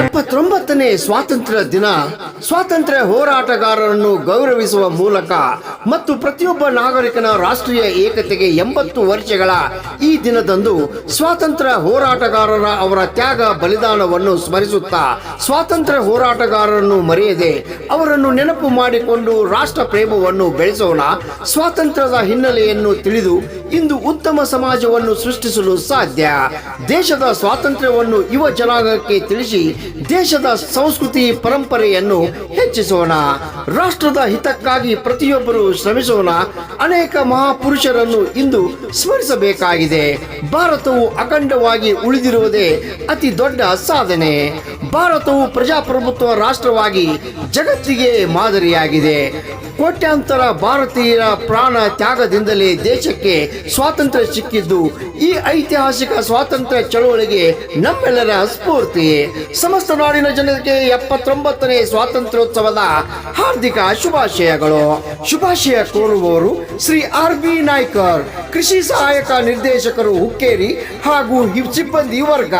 ಎಪ್ಪತ್ತೊಂಬತ್ತನೇ ಸ್ವಾತಂತ್ರ್ಯ ದಿನ ಸ್ವಾತಂತ್ರ್ಯ ಹೋರಾಟಗಾರರನ್ನು ಗೌರವಿಸುವ ಮೂಲಕ ಮತ್ತು ಪ್ರತಿಯೊಬ್ಬ ನಾಗರಿಕನ ರಾಷ್ಟ್ರೀಯ ಏಕತೆಗೆ ಎಂಬತ್ತು ವರ್ಷಗಳ ಈ ದಿನದಂದು ಸ್ವಾತಂತ್ರ್ಯ ಹೋರಾಟಗಾರರ ಅವರ ತ್ಯಾಗ ಬಲಿದಾನವನ್ನು ಸ್ಮರಿಸುತ್ತಾ ಸ್ವಾತಂತ್ರ್ಯ ಹೋರಾಟಗಾರರನ್ನು ಮರೆಯದೆ ಅವರನ್ನು ನೆನಪು ಮಾಡಿಕೊಂಡು ರಾಷ್ಟ್ರ ಪ್ರೇಮವನ್ನು ಬೆಳೆಸೋಣ, ಸ್ವಾತಂತ್ರ್ಯದ ಹಿನ್ನೆಲೆಯನ್ನು ತಿಳಿದು ಇಂದು ಉತ್ತಮ ಸಮಾಜವನ್ನು ಸೃಷ್ಟಿಸಲು ಸಾಧ್ಯ. ದೇಶದ ಸ್ವಾತಂತ್ರ್ಯವನ್ನು ಯುವ ಜನಾಂಗಕ್ಕೆ ತಿಳಿಸಿ ದೇಶದ ಸಂಸ್ಕೃತಿ ಪರಂಪರೆಯನ್ನು ಹೆಚ್ಚಿಸೋಣ. ರಾಷ್ಟ್ರದ ಹಿತಕ್ಕಾಗಿ ಪ್ರತಿಯೊಬ್ಬರು ಶ್ರಮಿಸೋಣ. ಅನೇಕ ಮಹಾಪುರುಷರನ್ನು ಇಂದು ಸ್ಮರಿಸಬೇಕಾಗಿದೆ. ಭಾರತವು ಅಖಂಡವಾಗಿ ಉಳಿದಿರುವುದೇ ಅತಿ ದೊಡ್ಡ ಸಾಧನೆ. ಭಾರತವು ಪ್ರಜಾಪ್ರಭುತ್ವ ರಾಷ್ಟ್ರವಾಗಿ ಜಗತ್ತಿಗೆ ಮಾದರಿಯಾಗಿದೆ. ಕೋಟ್ಯಾಂತರ ಭಾರತೀಯರ ಪ್ರಾಣ ತ್ಯಾಗದಿಂದಲೇ ದೇಶಕ್ಕೆ ಸ್ವಾತಂತ್ರ್ಯ ಸಿಕ್ಕಿದ್ದು, ಈ ಐತಿಹಾಸಿಕ ಸ್ವಾತಂತ್ರ್ಯ ಚಳವಳಿಗೆ ನಮ್ಮೆಲ್ಲರ ಸ್ಫೂರ್ತಿ. ಸಮಸ್ತ ನಾಡಿನ ಜನರಿಗೆ ಎಪ್ಪತ್ತೊಂಬತ್ತನೇ ಸ್ವಾತಂತ್ರ್ಯೋತ್ಸವದ ಹಾರ್ದಿಕ ಶುಭಾಶಯಗಳು. ಶುಭಾಶಯ ಕೋರುವವರು ಶ್ರೀ ಆರ್ ಬಿ ನಾಯ್ಕರ್ ಕೃಷಿ ಸಹಾಯಕ ನಿರ್ದೇಶಕರು ಹುಕ್ಕೇರಿ ಹಾಗೂ ಸಿಬ್ಬಂದಿ ವರ್ಗ.